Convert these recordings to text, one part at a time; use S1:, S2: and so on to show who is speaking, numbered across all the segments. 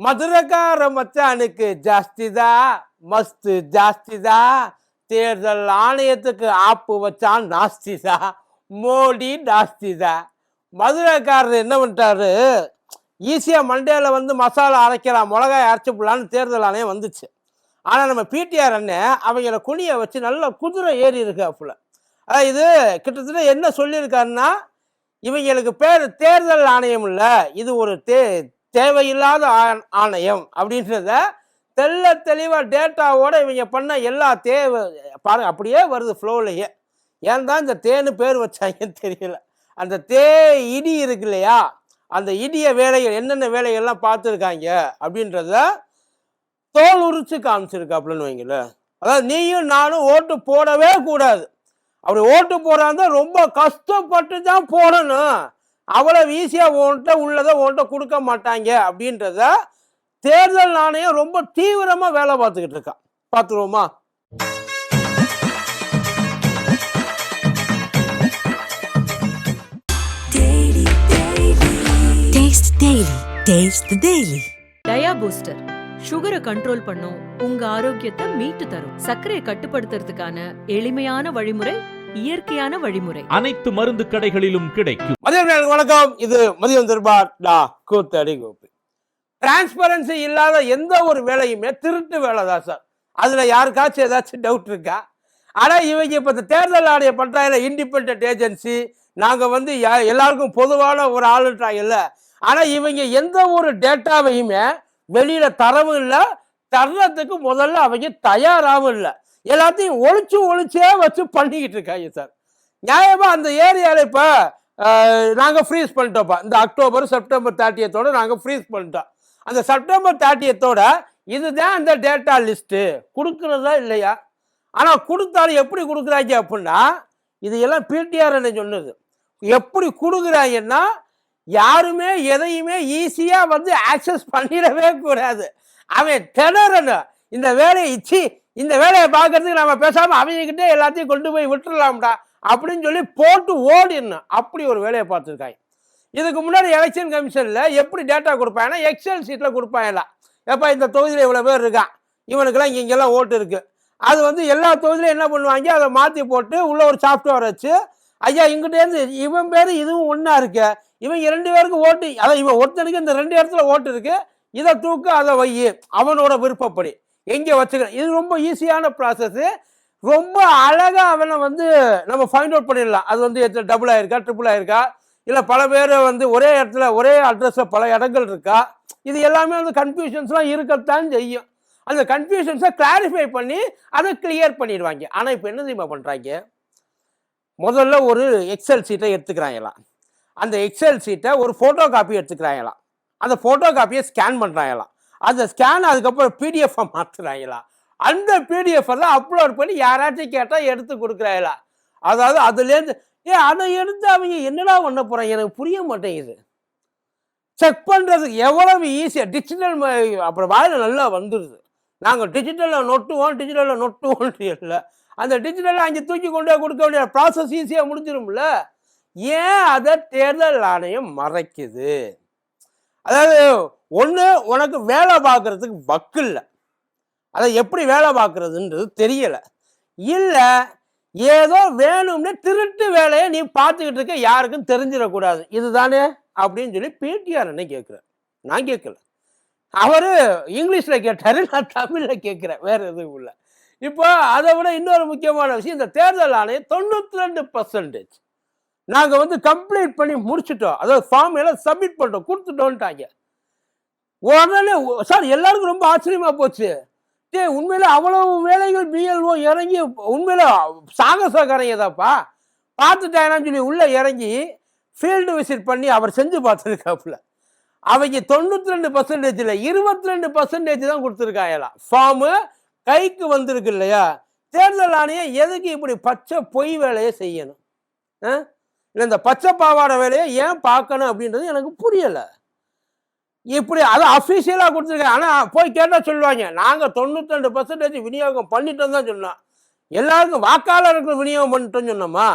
S1: மதுரக்கார மச்சானுக்கு ஜாஸ்திதா மஸ்து ஜாஸ்திதா தேர்தல் ஆணையத்துக்கு ஆப்பு வச்சான் நாஸ்திதா மோடி நாஸ்திதா. மதுரைக்காரர் என்ன பண்ணிட்டாரு? ஈஸியாக மண்டேல வந்து மசாலா அரைக்கலாம் மிளகாய் அரைச்சிப்படலான்னு தேர்தல் ஆணையம் வந்துச்சு. ஆனால் நம்ம பிடிஆர் அண்ணன் அவங்கள குனியை வச்சு நல்லா குதிரை ஏறி இருக்காப்புல. அதான் இது கிட்டத்தட்ட என்ன சொல்லியிருக்காருன்னா இவங்களுக்கு பேர் தேர்தல் ஆணையம் இல்லை இது ஒரு தே தேவையில்லாத ஆ- ஆணையம் அப்படின்றத தெள்ள தெளிவாக டேட்டாவோட இவங்க பண்ண எல்லா தேவை பாருங்க அப்படியே வருது ஃப்ளோலையே ஏன் தான் இந்த தேன்னு பேர் வச்சாங்கன்னு தெரியல. அந்த தே இடி இருக்கு இல்லையா? அந்த இடிய வேலைகள் என்னென்ன வேலைகள்லாம் பார்த்துருக்காங்க அப்படின்றத தோல் உரிச்சு காமிச்சிருக்காப்புலன்னு வைங்களேன். அதாவது நீயும் நானும் ஓட்டு போடவே கூடாது. அப்படி ஓட்டு போடாந்தா ரொம்ப கஷ்டப்பட்டு தான் போடணும். அவ்வளவு ஈஸியாக உன்கிட்ட உள்ளதை உன்கிட்ட கொடுக்க மாட்டாங்க அப்படின்றத தேர்தல் ஆணையம் ரொம்ப தீவிரமாக வேலை பார்த்துக்கிட்டு இருக்கான் பார்த்துருவோமா
S2: Taste Daily. Taste the Daily.
S3: Dia Booster சுகரை கண்ட்ரோல் பண்ணும் உங்க ஆரோக்கியத்தை மீட்டு தரும் சர்க்கரையை கட்டுப்படுத்துறதுக்கான எளிமையான வழிமுறை இயற்கையான வழிமுறை.
S4: அனைத்து மருந்து கடைகளிலும் கிடைக்கும்.
S1: மதியம் வணக்கம். இது மதியம் தர்பார் டா கூத்தடி கோப்பி டிரான்ஸ்பரன்சி இல்லாத எந்த ஒரு வேலையுமே திருட்டு வேலை தான் சார். அதுல யாருக்காச்சும் ஏதாச்சும் டவுட் இருக்கா? ஆனா இவங்க இப்ப இந்த தேர்தல் ஆணைய பண்றாங்கல்ல இண்டிபெண்ட் ஏஜென்சி நாங்க வந்து யா- எல்லாருக்கும் பொதுவான ஒரு ஆளுன்றாங்கல்ல. ஆனா இவங்க எந்த ஒரு டேட்டாவையுமே வெளியில தரவும் இல்லை தர்றதுக்கு முதல்ல அவங்க தயாராகவும் இல்லை. எல்லாத்தையும் ஒழிச்சு ஒழிச்சே வச்சு பண்ணிக்கிட்டு இருக்காங்க சார். நியாயமாக அந்த ஏரியாவில் இப்போ நாங்கள் ஃப்ரீஸ் பண்ணிட்டோம்ப்பா. இந்த அக்டோபர் செப்டம்பர் தேர்ட்டியத்தோட நாங்கள் ஃப்ரீஸ் பண்ணிட்டோம். அந்த செப்டம்பர் தேர்ட்டியத்தோட இதுதான் அந்த டேட்டா லிஸ்ட்டு கொடுக்குறதா இல்லையா? ஆனால் கொடுத்தாலும் எப்படி கொடுக்குறாங்க அப்படின்னா இதையெல்லாம் பிடிஆர் என்ன சொன்னது? எப்படி கொடுக்குறாங்கன்னா யாருமே எதையுமே ஈஸியாக வந்து ஆக்சஸ் பண்ணிடவே கூடாது. அவன் திணறணும் இந்த வேலையை சி இந்த வேலையை பார்க்கறதுக்கு நம்ம பேசாமல் அவங்கக்கிட்டே எல்லாத்தையும் கொண்டு போய் விட்டுறலாம்டா அப்படின்னு சொல்லி போட்டு ஓடிடணும் அப்படி ஒரு வேலையை பார்த்துருக்காங்க. இதுக்கு முன்னாடி எலெக்ஷன் கமிஷனில் எப்படி டேட்டா கொடுப்பாங்கன்னா எக்ஸல் சீட்டில் கொடுப்பாங்களா எப்போ இந்த தொகுதியில் இவ்வளோ பேர் இருக்கான் இவனுக்கெல்லாம் இங்கே இங்கெல்லாம் ஓட்டு இருக்குது அது வந்து எல்லா தொகுதியிலும் என்ன பண்ணுவாங்க அதை மாற்றி போட்டு உள்ள ஒரு சாஃப்ட்வேர் வச்சு ஐயா இங்கிட்டேருந்து இவன் பேர் இதுவும் ஒன்றா இருக்கு. இவன் ரெண்டு பேருக்கு ஓட்டு அதான் இவன் ஒருத்தனுக்கு இந்த ரெண்டு இடத்துல ஓட்டு இருக்குது இதை தூக்கு அதை வை. அவனோட விருப்பப்படி. எங்கே வச்சுக்கிறேன்? இது ரொம்ப ஈஸியான ப்ராசஸ்ஸு ரொம்ப அழகாக அவனை வந்து நம்ம ஃபைண்ட் அவுட் பண்ணிடலாம். அது வந்து எத்தனை டபுள் ஆயிருக்கா ட்ரிபிள் ஆயிருக்கா? இல்லை பல பேர் வந்து ஒரே இடத்துல ஒரே அட்ரஸில் பல இடங்கள் இருக்கா? இது எல்லாமே வந்து கன்ஃபியூஷன்ஸ்லாம் இருக்கத்தான் செய்யும். அந்த கன்ஃபியூஷன்ஸை கிளாரிஃபை பண்ணி அதை கிளியர் பண்ணிடுவாங்க. ஆனால் இப்போ என்ன தெரியுமா பண்ணுறாங்க முதல்ல ஒரு எக்ஸல் சீட்டை எடுத்துக்கிறாங்களாம். அந்த எக்ஸல் சீட்டை ஒரு ஃபோட்டோ காப்பி எடுத்துக்கிறாங்களாம். அந்த ஃபோட்டோ காப்பியை ஸ்கேன் பண்ணுறாங்களாம் அந்த ஸ்கேன் அதுக்கப்புறம் பிடிஎஃப்பை மாற்றுறாங்களா அந்த பிடிஎஃபெல்லாம் அப்லோட் பண்ணி யாராச்சும் கேட்டால் எடுத்து கொடுக்குறாங்களா அதாவது அதுலேருந்து ஏ அதை எடுத்து அவங்க என்னடா பண்ண போகிறாங்க எனக்கு புரிய மாட்டேங்குது. செக் பண்ணுறதுக்கு எவ்வளவு ஈஸியாக டிஜிட்டல் அப்புறம் வாயில் நல்லா வந்துடுது நாங்கள் டிஜிட்டலில் நொட்டுவோம் டிஜிட்டலில் நொட்டுவோம் இல்லை. அந்த டிஜிட்டலை அங்கே தூக்கி கொண்டு போய் கொடுக்க வேண்டிய ப்ராசஸ் ஈஸியாக முடிஞ்சிடும்ல ஏன் அதை தேர்தல் ஆணையம் மறைக்குது? அதாவது ஒன்று உனக்கு வேலை பார்க்கறதுக்கு வக்கு இல்லை. அதை எப்படி வேலை பார்க்கறதுன்றது தெரியலை. இல்லை ஏதோ வேணும்னு திருட்டு வேலையை நீ பார்த்துக்கிட்டு இருக்க யாருக்கும் தெரிஞ்சிடக்கூடாது. இதுதானே? அப்படின்னு சொல்லி பிடிஆர் என்ன கேட்குறேன் நான் கேட்கல. அவர் இங்கிலீஷில் கேட்டார் நான் தமிழில் கேட்குறேன். வேறு எதுவும் இல்லை. இப்போ அதை விட இன்னொரு முக்கியமான விஷயம் இந்த தேர்தல் ஆணையம் தொண்ணூற்றி ரெண்டு பர்சன்டேஜ் நாங்கள் வந்து கம்ப்ளீட் பண்ணி முடிச்சுட்டோம். அதாவது ஃபார்ம் எல்லாம் சப்மிட் பண்ணிட்டோம். கொடுத்துட்டோன்ட்டாங்க உடனே சார் எல்லாருக்கும் ரொம்ப ஆச்சரியமா போச்சு. டே உண்மையில அவ்வளவு வேலைகள் பிஎல்ஓ இறங்கி உண்மையில சாகசக்காரங்கதாப்பா பார்த்துட்டாங்கன்னு சொல்லி உள்ள இறங்கி ஃபீல்டு விசிட் பண்ணி அவர் செஞ்சு பார்த்துருக்காப்புல. அவங்க தொண்ணூற்றி ரெண்டு பர்சன்டேஜில் இருபத்தி ரெண்டு பர்சன்டேஜ் தான் கொடுத்துருக்காங்களாம் ஃபார்மு கைக்கு வந்திருக்கு இல்லையா? தேர்தல் ஆணையம் எதுக்கு இப்படி பச்சை பொய் வேலையை செய்யணும்? ஆ? இல்லை இந்த பச்சை பாவாடை வேலையை ஏன் பார்க்கணும் அப்படின்றது எனக்கு புரியலை. இப்படி அது அஃபிஷியலாக கொடுத்துருக்காங்க. ஆனால் போய் கேட்டால் சொல்லுவாங்க. நாங்கள் தொண்ணூற்றி ரெண்டு பர்சன்டேஜ் விநியோகம் பண்ணிட்டோம் தான் சொன்னோம். எல்லாருக்கும் வாக்காளருக்கு விநியோகம் பண்ணிட்டோம்னு சொன்னோமா?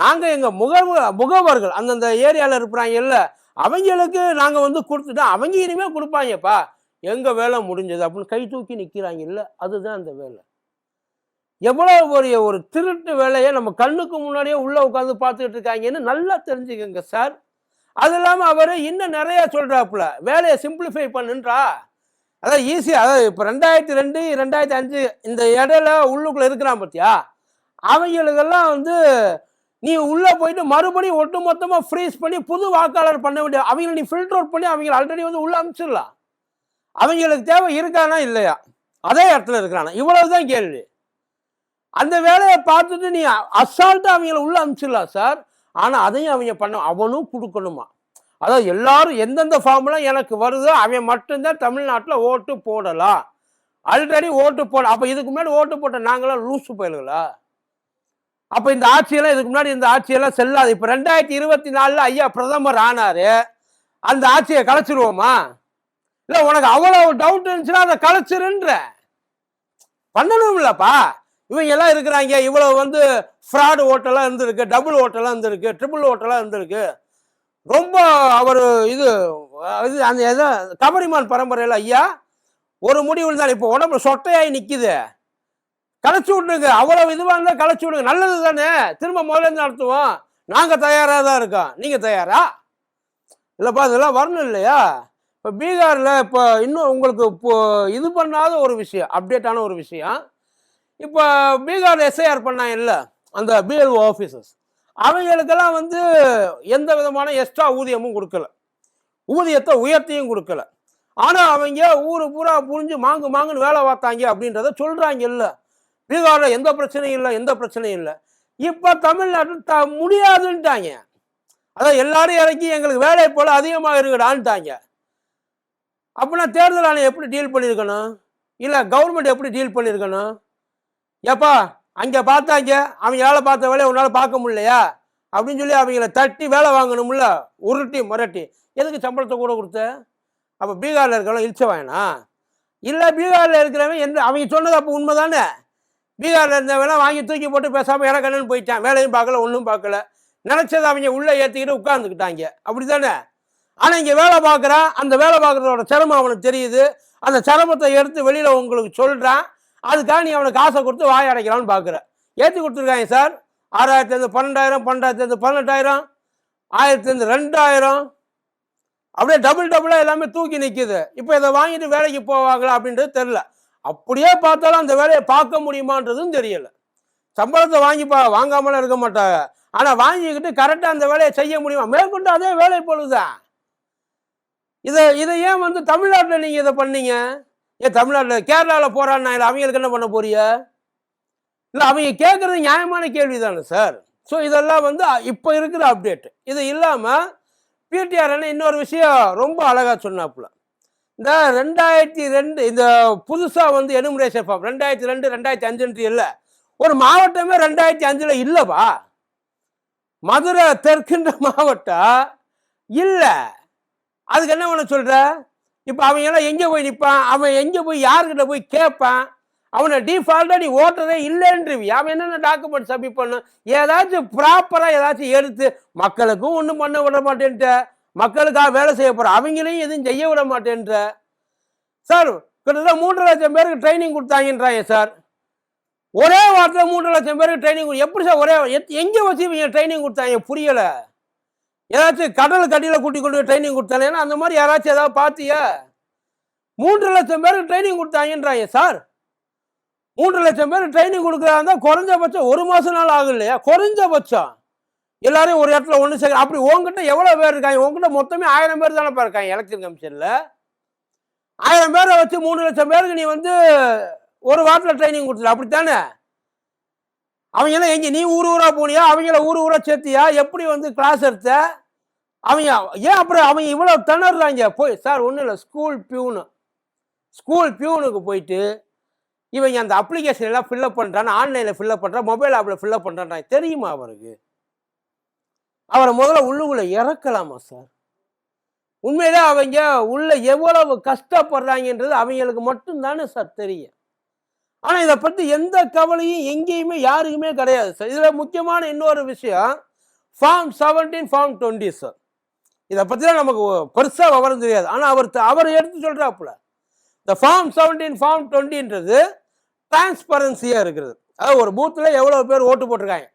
S1: நாங்கள் எங்கள் முகவ முகவர்கள் அந்தந்த ஏரியாவில் இருக்கிறாங்க இல்லை அவங்களுக்கு நாங்கள் வந்து கொடுத்துட்டோம். அவங்க இனிமேல் கொடுப்பாங்கப்பா. எங்கள் வேலை முடிஞ்சது அப்படின்னு கை தூக்கி நிற்கிறாங்க இல்லை அதுதான் அந்த வேலை. எவ்வளோ ஒரு ஒரு திருட்டு வேலையை நம்ம கண்ணுக்கு முன்னாடியே உள்ளே உட்காந்து பார்த்துக்கிட்டு இருக்காங்கன்னு நல்லா தெரிஞ்சுக்கங்க சார். அது இல்லாமல் அவர் இன்னும் நிறைய சொல்கிறாப்புல வேலையை சிம்பிளிஃபை பண்ணுன்றா. அதான் ஈஸியாக அதாவது இப்போ ரெண்டாயிரத்தி ரெண்டு ரெண்டாயிரத்தி அஞ்சு இந்த இடையில உள்ளுக்குள்ளே இருக்கிறான் பார்த்தியா அவங்களுக்கெல்லாம் வந்து நீ உள்ளே போயிட்டு மறுபடியும் ஒட்டு மொத்தமாக ஃப்ரீஸ் பண்ணி புது வாக்காளர் பண்ண வேண்டிய அவங்கள நீ ஃபில்டர் அவுட் பண்ணி அவங்கள ஆல்ரெடி வந்து உள்ளே அனுப்பிச்சிடலாம். அவங்களுக்கு தேவை இருக்கானா இல்லையா? அதே இடத்துல இருக்கிறானா. இவ்வளவுதான் கேள்வி. அந்த வேலையை பார்த்துட்டு நீ அசால்ட்டாக அவங்கள உள்ளே அனுப்பிச்சிடலாம் சார் ஆனால் அதையும் அவங்க பண்ண அவனும் கொடுக்கணுமா? அதாவது எல்லாரும் எந்தெந்த ஃபார்ம்லாம் எனக்கு வருதோ அவன் மட்டும்தான் தமிழ்நாட்டில் ஓட்டு போடலாம் ஆல்ரெடி ஓட்டு போட அப்போ இதுக்கு முன்னாடி ஓட்டு போட்ட நாங்களாம் லூசு போயிடுங்களா? அப்போ இந்த ஆட்சியெல்லாம் இதுக்கு முன்னாடி இந்த ஆட்சியெல்லாம் செல்லாது. இப்போ ரெண்டாயிரத்தி இருபத்தி நாலில் ஐயா பிரதமர் ஆனார். அந்த ஆட்சியை கலைச்சிருவோமா? இல்லை உனக்கு அவ்வளோ டவுட் இருந்துச்சுன்னா அதை கலைச்சிருன்ற. பண்ணணும்லப்பா. இவங்க எல்லாம் இருக்கிறாங்க. இவ்வளவு வந்து ஃப்ராடு ஓட்டெல்லாம் இருந்திருக்கு. டபுள் ஓட்டெல்லாம் இருந்திருக்கு. ட்ரிபிள் ஓட்டெல்லாம் இருந்திருக்கு. ரொம்ப அவர் இது இது அந்த எதோ கபரிமான் பரம்பரையில் ஐயா ஒரு முடிவு இருந்தாலும் இப்போ உடம்புல சொட்டையாகி நிற்கிது களைச்சி விட்டுங்க அவ்வளோ இதுவாக இருந்தால் களைச்சி விடுங்க. நல்லது தானே. திரும்ப முதல்ல நடத்துவோம். நாங்கள் தயாராக தான் இருக்கோம். நீங்கள் தயாரா? இல்லைப்பா இதெல்லாம் வரணும் இல்லையா? இப்போ பீகாரில் இப்போ இன்னும் உங்களுக்கு இப்போ இது பண்ணாத ஒரு விஷயம் அப்டேட்டான ஒரு விஷயம். இப்போ பீகார் எஸ்ஐஆர் பண்ணாங்க இல்லை அந்த பிஎல்ஓ ஆஃபீஸர்ஸ் அவங்களுக்கெல்லாம் வந்து எந்த விதமான எக்ஸ்ட்ரா ஊதியமும் கொடுக்கல. ஊதியத்தை உயர்த்தியும் கொடுக்கல. ஆனால் அவங்க ஊரு பூரா புரிஞ்சு மாங்கு மாங்குன்னு வேலை பார்த்தாங்க அப்படின்றத சொல்கிறாங்க இல்லை பீகாரில் எந்த பிரச்சனையும் இல்லை எந்த பிரச்சனையும் இல்லை. இப்போ தமிழ்நாட்டில் த முடியாதுன்ட்டாங்க. அதான் எல்லாரும் இறக்கி எங்களுக்கு வேலை போல் அதிகமாக இருக்குடான்ட்டாங்க. அப்படின்னா தேர்தல் ஆணையம் எப்படி டீல் பண்ணியிருக்கணும்? இல்லை கவர்மெண்ட் எப்படி டீல் பண்ணியிருக்கணும்? ஏப்பா அங்கே பார்த்தாங்க அவங்க வேலை பார்த்த வேலையை உன்னால் பார்க்க முடியலையா? அப்படின்னு சொல்லி அவங்கள தட்டி வேலை வாங்கணும்ல உருட்டி முரட்டி. எதுக்கு சம்பளத்தை கூட கொடுத்த? அப்போ பீகாரில் இருக்கிறவங்க இழிச்ச வேணா இல்லை பீகாரில் இருக்கிறவன் எந்த அவங்க சொன்னது அப்போ உண்மை தானே பீகாரில் இருந்தவெல்லாம் வாங்கி தூக்கி போட்டு பேசாமல் இறக்கணும்னு போயிட்டான். வேலையும் பார்க்கல ஒன்றும் பார்க்கல. நினச்சதை அவங்க உள்ளே ஏற்றிக்கிட்டு உட்காந்துக்கிட்டாங்க அப்படி தானே ஆனால் இங்கே வேலை பார்க்குறான். அந்த வேலை பார்க்குறதோட சிரமம் அவனுக்கு தெரியுது. அந்த சிரமத்தை எடுத்து வெளியில் உங்களுக்கு சொல்கிறான் அதுக்காக நீ அவனை காசை கொடுத்து வாய் அடைக்கலாம்னு பார்க்குற. ஏற்றி கொடுத்துருக்காங்க சார்? ஆறாயிரத்துலேருந்து பன்னெண்டாயிரம் பன்னெண்டாயிரத்துலேருந்து பதினெட்டாயிரம் ஆயிரத்துலேருந்து ரெண்டாயிரம். அப்படியே டபுள் டபுளாக எல்லாமே தூக்கி நிற்கிது இப்போ இதை வாங்கிட்டு வேலைக்கு போவாங்களா அப்படின்றது தெரில அப்படியே பார்த்தாலும் அந்த வேலையை பார்க்க முடியுமான்றதும் தெரியலை. சம்பளத்தை வாங்கி பா வாங்காமலாம் இருக்க மாட்டாங்க. ஆனால் வாங்கிக்கிட்டு கரெக்டாக அந்த வேலையை செய்ய முடியுமா? மேற்கொண்டு அதே வேலை பொழுதுதான் இதை இதை ஏன் வந்து தமிழ்நாட்டில் நீங்கள் இதை பண்ணீங்க? ஏன் தமிழ்நாட்டில் கேரளாவில் போறான்னா இல்லை அவங்களுக்கு என்ன பண்ண போறிய இல்லை அவங்க கேட்குறது நியாயமான கேள்வி தானே சார். ஸோ இதெல்லாம் வந்து இப்போ இருக்கிற அப்டேட் இது இல்லாமல் பிடிஆர் என்ன இன்னொரு விஷயம் ரொம்ப அழகாக சொன்னாப்புல. இந்த ரெண்டாயிரத்தி ரெண்டு இந்த புதுசாக வந்து எனுமரேஷன் ஃபார்ம் ரெண்டாயிரத்தி ரெண்டு ரெண்டாயிரத்தி அஞ்சுன்ட்டு இல்லை. ஒரு மாவட்டமே ரெண்டாயிரத்தி அஞ்சில் இல்லைப்பா மதுரை தெற்குன்ற மாவட்டம் இல்லை. அதுக்கு என்ன பண்ண சொல்கிற இப்போ அவன் எல்லாம் எங்கே போய் நிற்பான் அவன் எங்கே போய் யாருக்கிட்ட போய் கேட்பான் அவனை டிஃபால்ட்டாக நீ ஓட்டுறதே இல்லைன்றுவி அவன் என்னென்ன டாக்குமெண்ட் சப்மிட் பண்ணும் ஏதாச்சும் ப்ராப்பராக ஏதாச்சும் எடுத்து மக்களுக்கும் ஒன்றும் பண்ண விட மாட்டேன்ட்ட. மக்களுக்காக வேலை செய்ய போகிற அவங்களையும் எதுவும் செய்ய விட மாட்டேன்ற. சார் கிட்டத்தட்ட மூன்று லட்சம் பேருக்கு ட்ரைனிங் கொடுத்தாங்கன்றாங்க சார். ஒரே வாரத்தில் மூன்று லட்சம் பேருக்கு ட்ரைனிங் எப்படி சார் ஒரே எங்கே வச்சு இவங்க ட்ரைனிங் கொடுத்தாங்க? புரியலை. ஏதாச்சும் கடல் கடியில் கூட்டி கொண்டு போய் ட்ரைனிங் கொடுத்தாங்க ஏன்னா அந்த மாதிரி யாராச்சும் ஏதாவது பார்த்தியா? மூன்று லட்சம் பேருக்கு ட்ரைனிங் கொடுத்தாங்கன்றாங்க சார் மூன்று லட்சம் பேர் ட்ரைனிங் கொடுக்குறாங்க குறைஞ்சபட்சம் ஒரு மாதம் நாள் ஆகும் இல்லையா குறைஞ்சபட்சம். எல்லாரையும் ஒரு இடத்துல ஒன்று சேர்க்க அப்படி உங்ககிட்ட எவ்வளோ பேர் இருக்காங்க? உங்ககிட்ட மொத்தமே ஆயிரம் பேர் தானே இருக்காங்க எலெக்ஷன் கமிஷனில் ஆயிரம் பேரை வச்சு மூணு லட்சம் பேருக்கு நீ வந்து ஒரு வாரத்தில் ட்ரைனிங் கொடுத்துரு அப்படித்தானே? அவங்க எல்லாம் நீ ஊர் ஊராக போனியா? அவங்கள ஊர் ஊராக சேர்த்தியா? எப்படி வந்து கிளாஸ் எடுத்த? அவங்க ஏன் அப்புறம் அவங்க இவ்வளோ திணறாங்க? போய் சார் ஒன்றும் இல்லை. School peon. ஸ்கூல் பியூனுக்கு போயிட்டு இவங்க அந்த அப்ளிகேஷன் எல்லாம் ஃபில்லப் பண்ணுறான்னு ஆன்லைனில் ஃபில்லப் பண்ணுறான் மொபைல் ஆப்பில் ஃபில்லப் பண்ணுறான் தெரியுமா அவருக்கு? அவரை முதல்ல உள்ளுக்குள்ளே இறக்கலாமா சார்? உண்மையிலே அவங்க உள்ள எவ்வளவு கஷ்டப்படுறாங்கன்றது அவங்களுக்கு மட்டும்தானே சார் தெரியும். ஆனால் இதை பற்றி எந்த கவலையும் எங்கேயுமே யாருக்குமே கிடையாது சார். இதில் முக்கியமான இன்னொரு விஷயம் form seventeen form twenty sir. இதை பற்றிலாம் நமக்கு பெருசாக விவரம் தெரியாது. ஆனால் அவர் த- அவர் எடுத்து சொல்கிறாப்புல இந்த ஃபார்ம் செவன்டீன் ஃபார்ம் டுவெண்ட்டின்றது டிரான்ஸ்பரன்சியாக இருக்கிறது அதாவது ஒரு பூத்தில் எவ்வளோ பேர் ஓட்டு போட்டிருக்காங்க.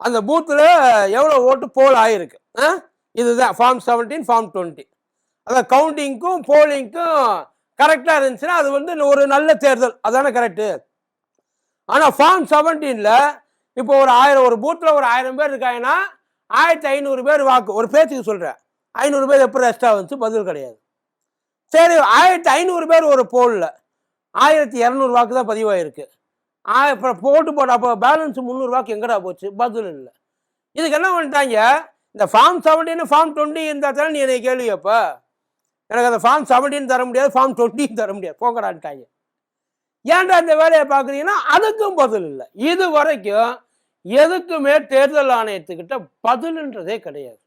S1: அந்த பூத்தில் எவ்வளோ ஓட்டு போல் ஆகிருக்கு ஆ? இதுதான். ஃபார்ம் செவன்டீன் ஃபார்ம் டுவெண்ட்டி அதான் கவுண்டிங்க்கும் போலிங்க்கும் கரெக்டாக இருந்துச்சுன்னா அது வந்து ஒரு நல்ல தேர்தல். அதானே கரெக்டு ஆனால் ஃபார்ம் செவன்டீனில் இப்போ ஒரு ஆயிரம் ஒரு பூத்தில் ஒரு ஆயிரம் பேர் இருக்காங்கன்னா ஆயிரத்தி ஐநூறு பேர் வாக்கு. ஒரு பேச்சுக்கு சொல்கிறேன் ஐநூறு பேர் எப்படி எக்ஸ்ட்ரா வந்துச்சு பதில் கிடையாது. சரி ஆயிரத்தி ஐநூறு பேர் ஒரு போலில் ஆயிரத்தி இரநூறு வாக்கு தான் பதிவாயிருக்கு. ஆ இப்போ போட்டு போட்ட அப்போ பேலன்ஸ் முந்நூறு வாக்கு எங்கடா போச்சு? பதில் இல்லை. இதுக்கு என்ன பண்ணிட்டாங்க? இந்த ஃபார்ம் செவன்டீன் ஃபார்ம் டுவெண்ட்டி இருந்தால் தானே நீ என்னை கேள்வி அப்போ எனக்கு அந்த ஃபார்ம் செவன்டீன் தர முடியாது ஃபார்ம் டுவெண்ட்டியும் தர முடியாது. போங்கடான்ட்டாங்க. ஏன்டா இந்த வேலையை பார்க்குறீங்கன்னா அதுக்கும் பதில் இல்லை. இது வரைக்கும் எதுக்குமே தேர்தல் ஆணையத்துக்கிட்ட பதில்ன்றதே கிடையாது.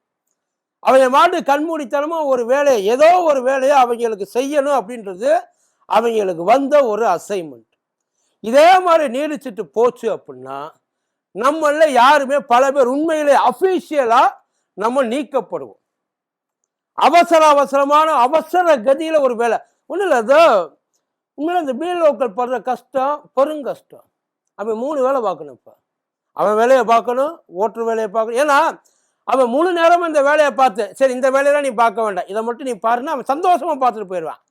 S1: அவங்க மாட்டு கண்மூடித்தனமாக ஒரு வேலையை ஏதோ ஒரு வேலையை அவங்களுக்கு செய்யணும் அப்படின்றது அவங்களுக்கு வந்த ஒரு அசைன்மெண்ட் இதே மாதிரி நீடிச்சிட்டு போச்சு அப்படின்னா நம்மள யாருமே பல பேர் உண்மையிலே அஃபீஷியலாக நம்ம நீக்கப்படுவோம். அவசர அவசரமான அவசர கதியில் ஒரு வேலை. ஒன்றும் இல்லை அதோ உண்மையில் இந்த பீலோக்கள் படுற கஷ்டம் பெருங்கஷ்டம் அப்படி மூணு வேலை பார்க்கணும் இப்போ. அவன் வேலையை பார்க்கணும் ஓட்டுற வேலையை பார்க்கணும். ஏன்னா அவன் முழு நேரமும் இந்த வேலையை பார்த்து சரி இந்த வேலையெல்லாம் நீ பார்க்க வேண்டாம். இதை மட்டும் நீ பாருன்னா அவன் சந்தோஷமாக பார்த்துட்டு போயிடுவான்.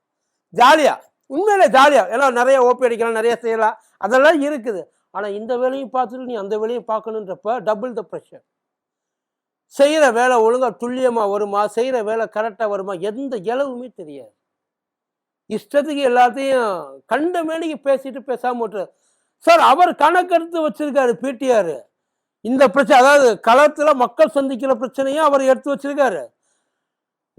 S1: ஜாலியாக உண்மையிலே ஜாலியாக ஏன்னா நிறைய ஓபி அடிக்கலாம் நிறைய செய்யலாம். அதெல்லாம் இருக்குது. ஆனால் இந்த வேலையும் பார்த்துட்டு நீ அந்த வேலையும் பார்க்கணுன்றப்ப டபுள் த ப்ரெஷர் செய்கிற வேலை ஒழுங்காக துல்லியமாக வருமா? செய்கிற வேலை கரெக்டாக வருமா? எந்த இளவுமே தெரியாது. இஷ்டத்துக்கு எல்லாத்தையும் கண்ட மேனிக்கு பேசிட்டு பேசாமல் விட்டுரு சார் அவர் கணக்கெடுத்து வச்சிருக்காரு பிடிஆர் இந்த பிரச்சனை அதாவது களத்தில் மக்கள் சந்திக்கிற பிரச்சனையும் அவர் எடுத்து வச்சிருக்காரு.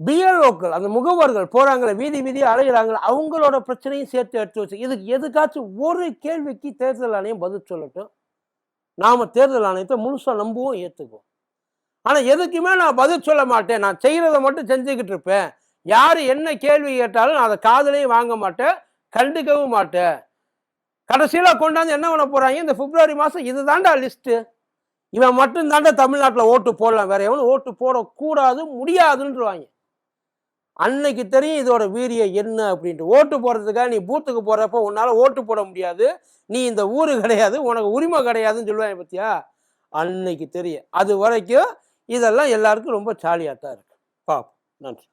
S1: பிஎல்ஓக்கள் அந்த முகவர்கள் போறாங்களே வீதி வீதி அலைகிறாங்களே அவங்களோட பிரச்சனையும் சேர்த்து எடுத்து வச்சு இதுக்கு எதுக்காச்சும் ஒரு கேள்விக்கு தேர்தல் ஆணையம் பதில் சொல்லட்டும். நாம தேர்தல் ஆணையத்தை முழுசாக நம்புவோம் ஏற்றுக்குவோம் ஆனால் எதுக்குமே நான் பதில் சொல்ல மாட்டேன். நான் செய்கிறத மட்டும் செஞ்சுக்கிட்டு இருப்பேன். யார் என்ன கேள்வி கேட்டாலும் நான் அதை காதலையும் வாங்க மாட்டேன் கண்டுக்கவும் மாட்டேன். கடைசியில் கொண்டாந்து என்ன பண்ண போகிறாங்க இந்த பிப்ரவரி மாதம் இது தாண்டா லிஸ்ட்டு இவன் மட்டும் தாண்டா தமிழ்நாட்டில் ஓட்டு போடலாம் வேற எவனும் ஓட்டு போடக்கூடாது முடியாதுன்றவாங்க. அன்னைக்கு தெரியும் இதோட வீரியம் என்ன அப்படின்ட்டு. ஓட்டு போடுறதுக்காக நீ பூத்துக்கு போகிறப்ப உன்னால் ஓட்டு போட முடியாது. நீ இந்த ஊர் கிடையாது உனக்கு உரிமை கிடையாதுன்னு சொல்லுவாங்க பத்தியா? அன்னைக்கு தெரியும். அது வரைக்கும் இதெல்லாம் எல்லாருக்கும் ரொம்ப ஜாலியாக தான் இருக்கு. பாப்போம். நன்றி.